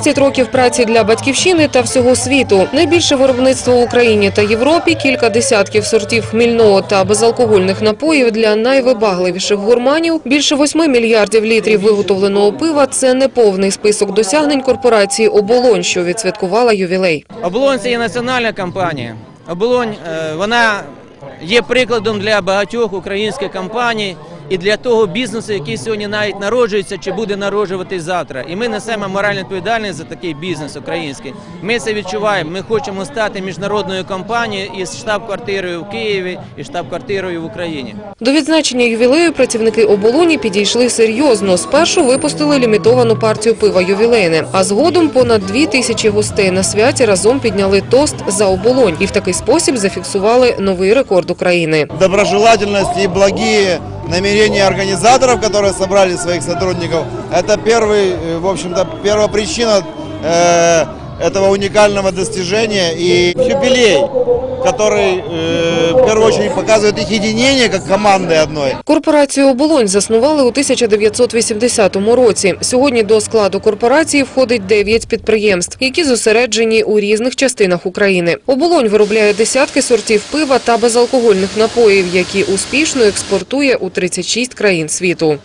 30 років праці для батьківщини та всього світу. Найбільше виробництво в Україні та Європі, кілька десятків сортів хмільного та безалкогольних напоїв для найвибагливіших гурманів, більше 8 мільярдів літрів виготовленого пива – це не повний список досягнень корпорації «Оболонь», що відсвяткувала ювілей. Оболонь це є національна компанія. Оболонь е, вона є прикладом для багатьох українських компаній і для того бізнесу, який сьогодні навіть народжується чи буде народжуватись завтра. І ми несемо моральну відповідальність за такий бізнес український. Ми це відчуваємо. Ми хочемо стати міжнародною компанією із штаб-квартирою в Києві і штаб-квартирою в Україні. До відзначення ювілею працівники «Оболоні» підійшли серйозно. Спершу випустили лімітовану партію пива «Ювілейне», а згодом понад дві тисячі гостей на святі разом підняли тост за «Оболонь» і в такий спосіб зафіксували новий рекорд України. доброжелательность и благие намерения организаторов, которые собрали своих сотрудников, это первый, э, в общем-то, первопричина э, этого уникального достижения и юбилей, который э, в первую очередь показывает их единение как команды одной. Корпорацію «Оболонь» заснували у 1980 році. Сьогодні до складу корпорації входить 9 підприємств, які зосереджені у різних частинах України. «Оболонь» виробляє десятки сортів пива та безалкогольних напоїв, які успішно експортує у 36 країн світу.